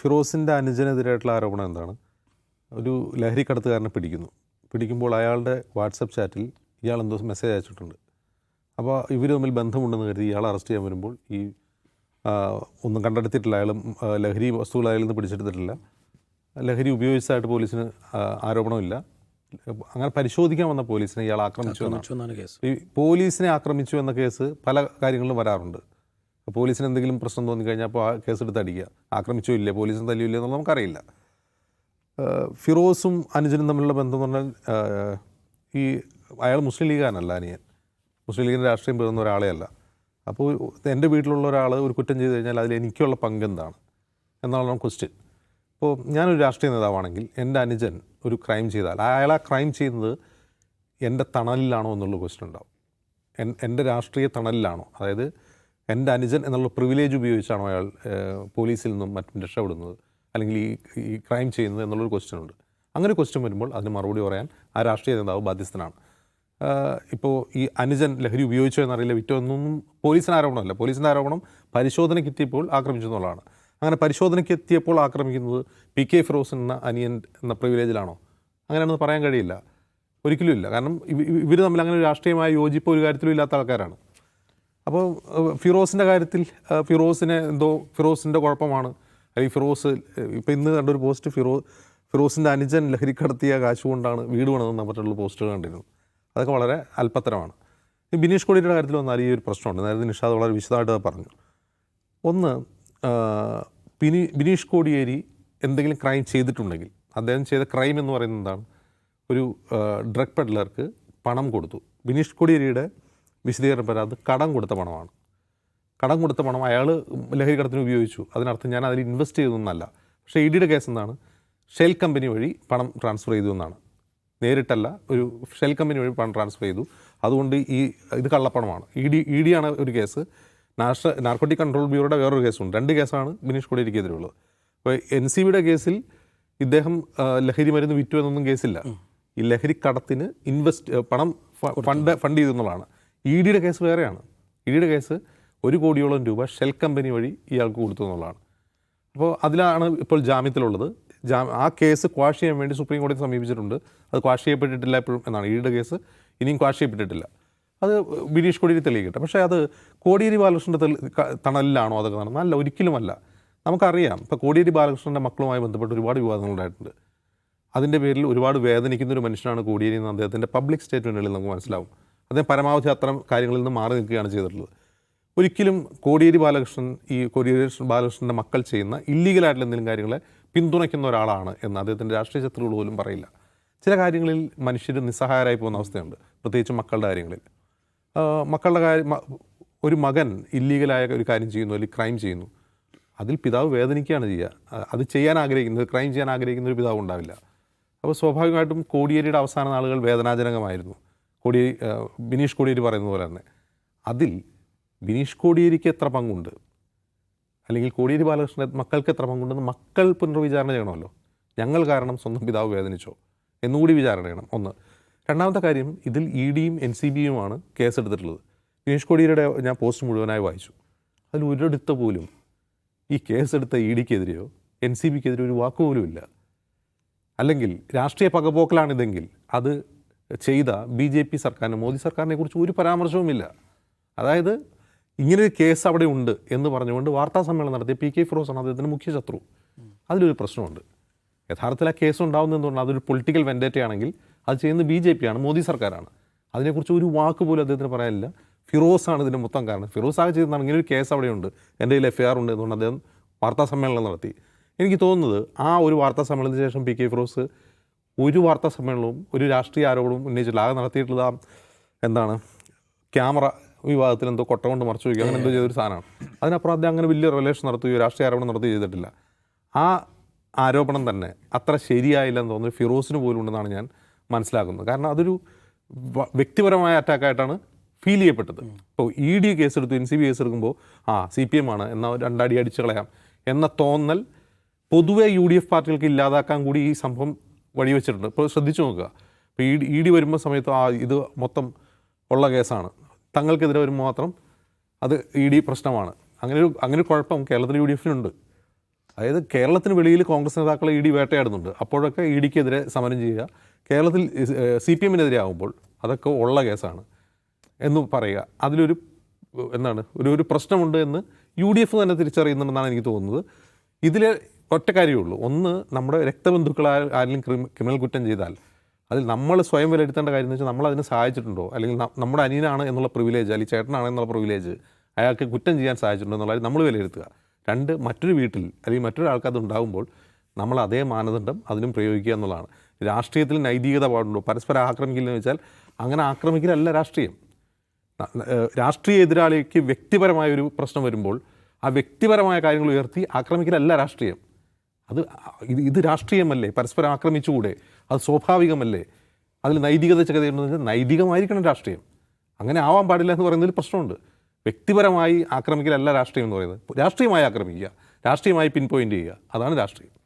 ഫിറോസിന്റെ അനുജനെതിരായിട്ടുള്ള ആരോപണം എന്താണ്? ഒരു ലഹരി കടത്തുകാരനെ പിടിക്കുന്നു. പിടിക്കുമ്പോൾ അയാളുടെ വാട്സപ്പ് ചാറ്റിൽ ഇയാൾ എന്തോ മെസ്സേജ് അയച്ചിട്ടുണ്ട്. അപ്പോൾ ഇവർ തമ്മിൽ ബന്ധമുണ്ടെന്ന് കരുതി ഇയാളെ അറസ്റ്റ് ചെയ്യാൻ വരുമ്പോൾ ഈ ഒന്നും കണ്ടെടുത്തിട്ടില്ല. അയാളും ലഹരി വസ്തുക്കൾ അയാളിൽ നിന്ന് പിടിച്ചെടുത്തിട്ടില്ല. ലഹരി ഉപയോഗിച്ചതായിട്ട് പോലീസിന് ആരോപണമില്ല. അങ്ങനെ പരിശോധിക്കാൻ വന്ന പോലീസിനെ ഇയാൾ ആക്രമിച്ചു എന്നാണ് കേസ്. ഈ പോലീസിനെ ആക്രമിച്ചു എന്ന കേസ് പല കാര്യങ്ങളിലും വരാറുണ്ട്. പോലീസിന് എന്തെങ്കിലും പ്രശ്നം തോന്നിക്കഴിഞ്ഞാൽ അപ്പോൾ ആ കേസ് എടുത്ത് അടിക്കുക. ആക്രമിച്ചോ ഇല്ല? പോലീസിന് തല്ലിയോ ഇല്ല എന്നുള്ളത് നമുക്കറിയില്ല. ഫിറോസും അനുജനും തമ്മിലുള്ള ബന്ധം എന്ന് പറഞ്ഞാൽ ഈ അയാൾ മുസ്ലിം ലീഗാനല്ല അനിയൻ. മുസ്ലിം ലീഗിന്റെ രാഷ്ട്രീയം പേർന്ന ഒരാളെ അല്ല അപ്പോൾ എന്റെ വീട്ടിലുള്ള ഒരാൾ ഒരു കുറ്റം ചെയ്ത് കഴിഞ്ഞാൽ അതിൽ എനിക്കുള്ള പങ്ക് എന്താണ്? എന്നാണ് ക്വസ്റ്റ്യൻ ഇപ്പോൾ ഞാനൊരു രാഷ്ട്രീയ നേതാവാണെങ്കിൽ എന്റെ അനുജൻ ഒരു ക്രൈം ചെയ്താൽ അയാൾ ആ ക്രൈം ചെയ്യുന്നത് എന്റെ തണലിലാണോ എന്നുള്ള ക്വസ്റ്റ്യൻ ഉണ്ടാവും. എൻ എന്റെ രാഷ്ട്രീയ തണലിലാണോ? അതായത് എന്റെ അനുജൻ എന്നുള്ള പ്രിവിലേജ് ഉപയോഗിച്ചാണോ അയാൾ പോലീസിൽ നിന്നും മറ്റും രക്ഷപ്പെടുന്നത്. അല്ലെങ്കിൽ ഈ ഈ ക്രൈം ചെയ്യുന്നത് എന്നുള്ളൊരു ക്വസ്റ്റ്യൻ ഉണ്ട്. അങ്ങനെ ക്വസ്റ്റ്യൻ വരുമ്പോൾ അതിന് മറുപടി പറയാൻ ആ രാഷ്ട്രീയ നേതാവ് ബാധ്യസ്ഥനാണ്. ഇപ്പോൾ ഈ അനുജൻ ലഹരി ഉപയോഗിച്ചോ എന്നറിയില്ല വിറ്റോ എന്നൊന്നും പോലീസിന് ആരോപണമല്ല. പോലീസിന്റെ ആരോപണം പരിശോധനയ്ക്ക് എത്തിയപ്പോൾ ആക്രമിച്ചു എന്നുള്ളതാണ്. അങ്ങനെ പരിശോധനയ്ക്ക് എത്തിയപ്പോൾ ആക്രമിക്കുന്നത് പി കെ ഫിറോസ് എന്ന അനിയൻ എന്ന പ്രിവിലേജിലാണോ അങ്ങനെയാണെന്ന് പറയാൻ കഴിയില്ല. ഒരിക്കലും ഇല്ല. കാരണം ഇവർ തമ്മിൽ അങ്ങനെ രാഷ്ട്രീയമായ യോജിപ്പ് ഒരു കാര്യത്തിലും ഇല്ലാത്ത ആൾക്കാരാണ്. അപ്പോൾ ഫിറോസിന്റെ കാര്യത്തിൽ ഫിറോസിനെ എന്തോ ഫിറോസിന്റെ കുഴപ്പമാണ്. അല്ലെങ്കിൽ ഫിറോസ് ഇപ്പോൾ ഇന്ന് കണ്ടൊരു പോസ്റ്റ് ഫിറോ ഫിറോസിന്റെ അനുജൻ ലഹരി കടത്തിയ കാശ് കൊണ്ടാണ് വീട് പണിതെന്ന് മറ്റുള്ള പോസ്റ്റുകൾ കണ്ടിരുന്നു അതൊക്കെ വളരെ അല്പത്തരമാണ്. ബിനീഷ് കോടിയുടെ കാര്യത്തിൽ വന്നാൽ ഈ ഒരു പ്രശ്നമുണ്ട്. നേരത്തെ നിഷാദ് വളരെ വിശദമായിട്ട് പറഞ്ഞു. ഒന്ന് ബിനി ബിനീഷ് കോടിയേരി എന്തെങ്കിലും ക്രൈം ചെയ്തിട്ടുണ്ടെങ്കിൽ അദ്ദേഹം ചെയ്ത ക്രൈം എന്ന് പറയുന്നത് എന്താണ്? ഒരു ഡ്രഗ് പെഡ്ലർക്ക് പണം കൊടുത്തു. ബിനീഷ് കോടിയേരിയുടെ വിശദീകരണം പറയാം. അത് കടം കൊടുത്ത പണമാണ്. കടം കൊടുത്ത പണം അയാൾ ലഹരി കടത്തിന് ഉപയോഗിച്ചു. അതിനർത്ഥം ഞാൻ അതിൽ ഇൻവെസ്റ്റ് ചെയ്തതെന്നല്ല പക്ഷേ ഇ ഡിയുടെ കേസ് എന്താണ്? ഷെൽ കമ്പനി വഴി പണം ട്രാൻസ്ഫർ ചെയ്തു എന്നാണ്. നേരിട്ടല്ല ഒരു ഷെൽ കമ്പനി വഴി പണം ട്രാൻസ്ഫർ ചെയ്തു. അതുകൊണ്ട് ഈ ഇത് കള്ളപ്പണമാണ്. ഇ ഡി ഇ ഡി ആണ് ഒരു കേസ് നാഷണൽ നാർക്കോട്ടിക് കൺട്രോൾ ബ്യൂറോയുടെ വേറൊരു കേസുണ്ട് രണ്ട് കേസാണ് ബിനീഷ് കോടിയേരിക്കെതിരെയുള്ളത്. അപ്പോൾ എൻ സി ബിയുടെ കേസിൽ ഇദ്ദേഹം ലഹരി മരുന്ന് വിറ്റു എന്നൊന്നും കേസില്ല ഈ ലഹരി കടത്തിന് ഇൻവെസ്റ്റ് പണം ഫണ്ട് ഫണ്ട് ചെയ്തു എന്നുള്ളതാണ്. ഇ ഡിയുടെ കേസ് വേറെയാണ്. ഇ ഡിയുടെ കേസ് ഒരു കോടിയോളം രൂപ ഷെൽ കമ്പനി വഴി ഇയാൾക്ക് കൊടുത്തു എന്നുള്ളതാണ്. അപ്പോൾ അതിലാണ് ഇപ്പോൾ ജാമ്യത്തിലുള്ളത്. ജാ ആ കേസ് ക്വാഷ് ചെയ്യാൻ വേണ്ടി സുപ്രീം കോടതി സമീപിച്ചിട്ടുണ്ട്. അത് ക്വാഷ് ചെയ്യപ്പെട്ടിട്ടില്ല എപ്പോഴും എന്നാണ് ഈയുടെ കേസ്. ഇനിയും ക്വാഷ് ചെയ്യപ്പെട്ടിട്ടില്ല. അത് ബിനീഷ് കോടിയേരി തെളിയിക്കട്ടെ. പക്ഷേ അത് കോടിയേരി ബാലകൃഷ്ണന്റെ തണലിലാണോ അതൊക്കെ നടന്നത്? അല്ല ഒരിക്കലുമല്ല. നമുക്കറിയാം. ഇപ്പോൾ കോടിയേരി ബാലകൃഷ്ണന്റെ മക്കളുമായി ബന്ധപ്പെട്ട് ഒരുപാട് വിവാദങ്ങളുണ്ടായിട്ടുണ്ട് അതിന്റെ പേരിൽ ഒരുപാട് വേദനിക്കുന്ന ഒരു മനുഷ്യനാണ് കോടിയേരി എന്ന് അദ്ദേഹത്തിന്റെ പബ്ലിക് സ്റ്റേറ്റ്മെന്റുകളിൽ നമുക്ക് മനസ്സിലാവും. അദ്ദേഹം പരമാവധി അത്തരം കാര്യങ്ങളിൽ നിന്ന് മാറി നിൽക്കുകയാണ് ചെയ്തിട്ടുള്ളത്. ഒരിക്കലും കോടിയേരി ബാലകൃഷ്ണൻ ഈ കോടിയേരി ബാലകൃഷ്ണന്റെ മക്കൾ ചെയ്യുന്ന ഇല്ലീഗലായിട്ടുള്ള എന്തെങ്കിലും കാര്യങ്ങളെ പിന്തുണയ്ക്കുന്ന ഒരാളാണ് എന്ന് അദ്ദേഹത്തിന്റെ രാഷ്ട്രീയ ശത്രുക്കൾ പോലും പറയില്ല. ചില കാര്യങ്ങളിൽ മനുഷ്യർ നിസ്സഹായരായി പോകുന്ന അവസ്ഥയുണ്ട് പ്രത്യേകിച്ച് മക്കളുടെ കാര്യങ്ങളിൽ. മക്കളുടെ കാര്യം ഒരു മകൻ ഇല്ലീഗലായ ഒരു കാര്യം ചെയ്യുന്നു അല്ലെങ്കിൽ ക്രൈം ചെയ്യുന്നു അതിൽ പിതാവ് വേദനിക്കുകയാണ് ചെയ്യുക. അത് ചെയ്യാൻ ആഗ്രഹിക്കുന്നത് ക്രൈം ചെയ്യാൻ ആഗ്രഹിക്കുന്ന ഒരു പിതാവ് ഉണ്ടാവില്ല. അപ്പോൾ സ്വാഭാവികമായിട്ടും കോടിയേരിയുടെ അവസാന നാളുകൾ വേദനാജനകമായിരുന്നു. കോടിയേരി ബിനീഷ് കോടിയേരി പറയുന്ന പോലെ തന്നെ. അതിൽ ബിനീഷ് കോടിയേരിക്ക് എത്ര പങ്കുണ്ട്? അല്ലെങ്കിൽ കോടിയേരി ബാലകൃഷ്ണൻ മക്കൾക്ക് എത്ര പങ്കുണ്ടെന്ന് മക്കൾ പുനർവിചാരണ ചെയ്യണമല്ലോ. ഞങ്ങൾ കാരണം സ്വന്തം പിതാവ് വേദനിച്ചോ എന്നുകൂടി വിചാരണ ചെയ്യണം. ഒന്ന്. രണ്ടാമത്തെ കാര്യം ഇതിൽ ഇ ഡിയും എൻ സി ബിയുമാണ് കേസെടുത്തിട്ടുള്ളത് ബിനീഷ് കോടിയേരിയുടെ ഞാൻ പോസ്റ്റ് മുഴുവനായി വായിച്ചു. അതിൽ ഒരിടത്ത് പോലും ഈ കേസെടുത്ത ഇ ഡിക്കെതിരെയോ എൻ സി ബിക്കെതിരെയോ ഒരു വാക്കുപോലും ഇല്ല. അല്ലെങ്കിൽ രാഷ്ട്രീയ പകപോക്കലാണിതെങ്കിൽ അത് ചെയ്ത ബി ജെ പി സർക്കാരിന് മോദി സർക്കാരിനെ കുറിച്ച് ഒരു പരാമർശവുമില്ല. അതായത് ഇങ്ങനൊരു കേസ് അവിടെ ഉണ്ട് എന്ന് പറഞ്ഞുകൊണ്ട് വാർത്താ സമ്മേളനം നടത്തിയ പി കെ ഫിറോസ് ആണ് അദ്ദേഹത്തിന്റെ മുഖ്യ ശത്രു. അതിലൊരു പ്രശ്നമുണ്ട്. യഥാർത്ഥത്തിൽ ആ കേസ് ഉണ്ടാകുന്നതെന്നുകൊണ്ട് അതൊരു പൊളിറ്റിക്കൽ വെൻഡേറ്റയാണെങ്കിൽ അത് ചെയ്യുന്നത് ബി ജെ പി ആണ് മോദി സർക്കാരാണ്. അതിനെക്കുറിച്ച് ഒരു വാക്ക് പോലും അദ്ദേഹത്തിന് പറയാനില്ല. ഫിറോസ് ആണ് ഇതിന്റെ മൊത്തം കാരണം. ഫിറോസ് ആകെ ചെയ്തതാണ് ഇങ്ങനെ ഒരു കേസ് അവിടെയുണ്ട് എന്റെ കയ്യിൽ എഫ് ഐ ആർ ഉണ്ട് എന്നുകൊണ്ട് അദ്ദേഹം വാർത്താ സമ്മേളനം നടത്തി. എനിക്ക് തോന്നുന്നത് ആ ഒരു വാർത്താ സമ്മേളനത്തിന് ശേഷം പി കെ ഫിറോസ് ഒരു വാർത്താ സമ്മേളനവും ഒരു രാഷ്ട്രീയ ആരോപണവും ഉന്നയിച്ചില്ല ആകെ നടത്തിയിട്ടുള്ളതാ എന്താണ് ക്യാമറ വിവാദത്തിൽ എന്തോ കൊട്ട കൊണ്ട് മറച്ചു വയ്ക്കുക അങ്ങനെ എന്തോ ചെയ്തൊരു സാധനമാണ്. അതിനപ്പുറം അദ്ദേഹം അങ്ങനെ വലിയ റിലേഷൻ നടത്തുകയോ രാഷ്ട്രീയ ആരോപണം നടത്തുകയോ ചെയ്തിട്ടില്ല. ആ ആരോപണം തന്നെ അത്ര ശരിയായില്ലെന്ന് തോന്നുന്നു. ഫിറോസിന് പോലും ഉണ്ടെന്നാണ് ഞാൻ മനസ്സിലാക്കുന്നത്. കാരണം അതൊരു വ്യക്തിപരമായ അറ്റാക്കായിട്ടാണ് ഫീൽ ചെയ്യപ്പെട്ടത്. ഇപ്പോൾ ഇ ഡി കേസ് എടുത്തു എൻ സി ബി കേസ് എടുക്കുമ്പോൾ ആ സി പി എം ആണ് എന്നാൽ രണ്ടടി അടിച്ചു കളയാം. എന്ന തോന്നൽ പൊതുവേ യു ഡി എഫ് പാർട്ടികൾക്ക് ഇല്ലാതാക്കാൻ കൂടി ഈ സംഭവം വഴിവെച്ചിട്ടുണ്ട് ഇപ്പോൾ ശ്രദ്ധിച്ചു നോക്കുക. ഇപ്പോൾ ഇ ഇ ഡി വരുമ്പോൾ സമയത്ത് ആ ഇത് മൊത്തം ഉള്ള കേസാണ്. തങ്ങൾക്കെതിരെ വരുമ്പോൾ മാത്രം അത് ഇ ഡി പ്രശ്നമാണ്. അങ്ങനെ ഒരു അങ്ങനെ കുഴപ്പം കേരളത്തിൽ യു ഡി എഫിനുണ്ട് അതായത് കേരളത്തിന് വെളിയിൽ കോൺഗ്രസ് നേതാക്കളെ ഇ ഡി വേട്ടയാടുന്നുണ്ട്. അപ്പോഴൊക്കെ ഇ ഡിക്കെതിരെ സമരം ചെയ്യുക. കേരളത്തിൽ സി പി എമ്മിനെതിരെ ആകുമ്പോൾ അതൊക്കെ ഉള്ള കേസാണ് എന്ന് പറയുക. അതിലൊരു എന്താണ്? ഒരു ഒരു പ്രശ്നമുണ്ട് എന്ന് യു ഡി എഫ് തന്നെ തിരിച്ചറിയുന്നുണ്ടെന്നാണ് എനിക്ക് തോന്നുന്നത്. ഇതിൽ ഒറ്റ കാര്യമേ ഉള്ളൂ ഒന്ന് നമ്മുടെ രക്തബന്ധുക്കൾ ആരെങ്കിലും ക്രിമി ക്രിമിനൽ കുറ്റം ചെയ്താൽ അതിൽ നമ്മൾ സ്വയം വിലയിരുത്തേണ്ട കാര്യം എന്ന് വെച്ചാൽ നമ്മൾ അതിനെ സഹായിച്ചിട്ടുണ്ടോ? അല്ലെങ്കിൽ നമ്മുടെ അനിയനാണ് എന്നുള്ള പ്രിവിലേജ് അല്ലെങ്കിൽ ചേട്ടനാണ് എന്നുള്ള പ്രിവിലേജ് അയാൾക്ക് കുറ്റം ചെയ്യാൻ സഹായിച്ചിട്ടുണ്ടോ എന്നുള്ള നമ്മൾ വിലയിരുത്തുക. രണ്ട് മറ്റൊരു വീട്ടിൽ അല്ലെങ്കിൽ മറ്റൊരാൾക്ക് അത് ഉണ്ടാകുമ്പോൾ നമ്മൾ അതേ മാനദണ്ഡം അതിനും പ്രയോഗിക്കുക എന്നുള്ളതാണ്. രാഷ്ട്രീയത്തിൽ നൈതികത പാടുണ്ടോ? പരസ്പരം ആക്രമിക്കില്ലെന്ന് വെച്ചാൽ അങ്ങനെ ആക്രമിക്കലല്ല രാഷ്ട്രീയം. രാഷ്ട്രീയ എതിരാളിക്ക് വ്യക്തിപരമായ ഒരു പ്രശ്നം വരുമ്പോൾ ആ വ്യക്തിപരമായ കാര്യങ്ങൾ ഉയർത്തി ആക്രമിക്കലല്ല രാഷ്ട്രീയം. അത് ഇത് ഇത് രാഷ്ട്രീയമല്ലേ? പരസ്പരം ആക്രമിച്ചുകൂടെ? അത് സ്വാഭാവികമല്ലേ? അതിൽ നൈതികത ചെയ്യുന്നത് വെച്ചാൽ നൈതികമായിരിക്കണം രാഷ്ട്രീയം. അങ്ങനെ ആവാൻ പാടില്ല എന്ന് പറയുന്നതിൽ പ്രശ്നമുണ്ട്. വ്യക്തിപരമായി ആക്രമിക്കലല്ല രാഷ്ട്രീയം എന്ന് പറയുന്നത്. രാഷ്ട്രീയമായി ആക്രമിക്കുക. രാഷ്ട്രീയമായി പിൻ പോയിന്റ് ചെയ്യുക. അതാണ് രാഷ്ട്രീയം.